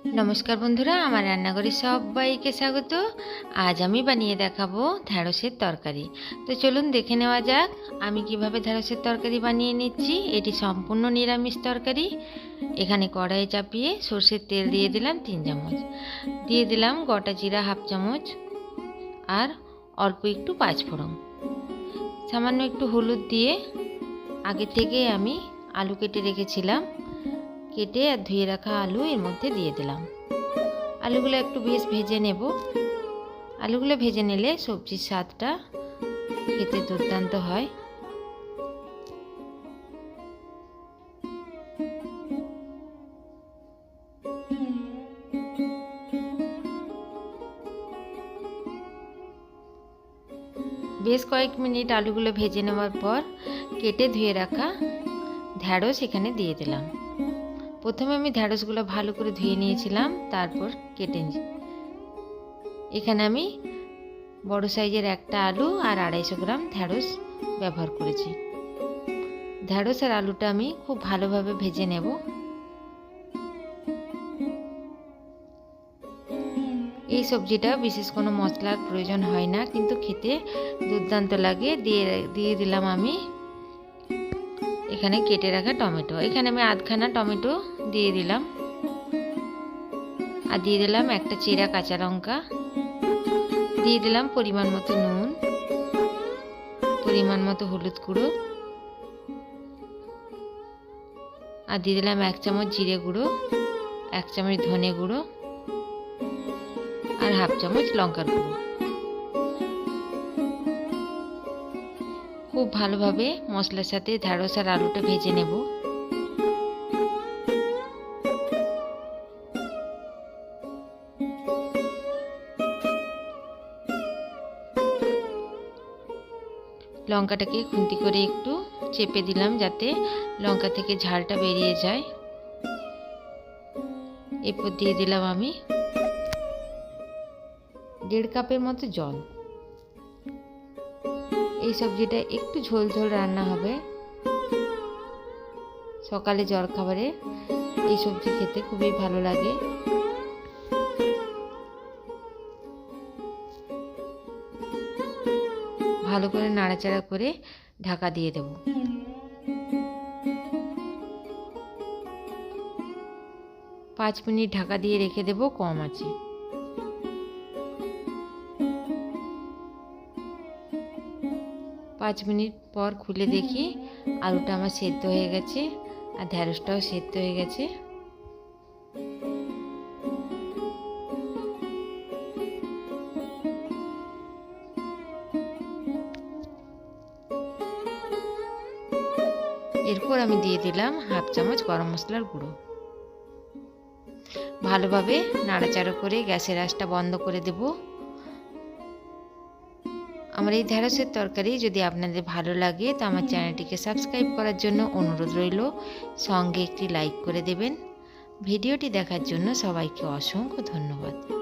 নমস্কার বন্ধুরা, আমার রান্নাঘরে সবাইকে স্বাগত। আজ আমি বানিয়ে দেখাবো ঢ্যাঁড়সের তরকারি। তো চলুন দেখে নেওয়া যাক, আমি কীভাবে ঢ্যাঁড়সের তরকারি বানিয়ে নিচ্ছি। এটি সম্পূর্ণ নিরামিষ তরকারি। এখানে কড়াই চাপিয়ে সর্ষের তেল দিয়ে দিলাম তিন চামচ। দিয়ে দিলাম গোটা জিরা হাফ চামচ আর অল্প একটু পাঁচফোড়ন। সামান্য একটু হলুদ দিয়ে আগে থেকে আমি আলু কেটে রেখেছিলাম। কেটে আর ধুয়ে রাখা আলু এর মধ্যে দিয়ে দিলাম। আলুগুলো একটু বেশ ভেজে নেব। আলুগুলো ভেজে নিলে সবজির স্বাদটা খেতে দুর্দান্ত হয়। বেশ কয়েক মিনিট আলুগুলো ভেজে নেওয়ার পর কেটে ধুয়ে রাখা ঢ্যাঁড়স এখানে দিয়ে দিলাম। প্রথমে আমি ঢ্যাঁড়সগুলো ভালো করে ধুয়ে নিয়েছিলাম, তারপর কেটে এখানে আমি বড় সাইজের একটা আলু আর আড়াইশো গ্রাম ঢ্যাঁড়স ব্যবহার করেছি। ঢ্যাঁড়স আর আলুটা আমি খুব ভালোভাবে ভেজে নেব। এই সবজিটা বিশেষ কোনো মশলার প্রয়োজন হয় না, কিন্তু খেতে দুর্দান্ত লাগে। দিয়ে দিয়ে দিলাম আমি এখানে কেটে রাখা টমেটো। এখানে আমি আধখানা টমেটো দিয়ে দিলাম। আর দিয়ে দিলাম একটা চেরা কাঁচা লঙ্কা। দিয়ে দিলাম পরিমাণ মতো নুন, পরিমাণ মতো হলুদ গুঁড়ো। আর দিয়ে দিলাম এক চামচ জিরে গুঁড়ো, এক চামচ ধনে গুঁড়ো আর হাফ চামচ লঙ্কার গুঁড়ো। খুব ভালোভাবে মশলার সাথে ঢ্যাঁড়স আর আলুটা ভেজে নেব। লঙ্কাটাকে খুন্তি করে একটু চেপে দিলাম যাতে লঙ্কা থেকে ঝালটা বেরিয়ে যায়। এরপর দিয়ে দিলাম আমি দেড় কাপের মতো জল। এই সবজিটা একটু ঝোল ঝোল রান্না হবে। সকালে জল খাবারে এই সবজি খেতে খুবই ভালো লাগে। ভালো করে নাড়াচাড়া করে ঢাকা দিয়ে দেব। পাঁচ মিনিট ঢাকা দিয়ে রেখে দেব কম আছে। পাঁচ মিনিট পর খুলে দেখি আলুটা আমার সেদ্ধ হয়ে গেছে আর ঢ্যাঁড়সটাও সেদ্ধ হয়ে গেছে। এরপর আমি দিয়ে দিলাম হাফ চামচ গরম মশলার গুঁড়ো। ভালোভাবে নাড়াচাড়া করে গ্যাসের আঁচটা বন্ধ করে দেবো। আমার এই ঢ্যাঁড়সের তরকারি যদি আপনাদের ভালো লাগে, তো আমার চ্যানেলটিকে সাবস্ক্রাইব করার জন্য অনুরোধ রইল। সঙ্গে একটি লাইক করে দেবেন। ভিডিওটি দেখার জন্য সবাইকে অসংখ্য ধন্যবাদ।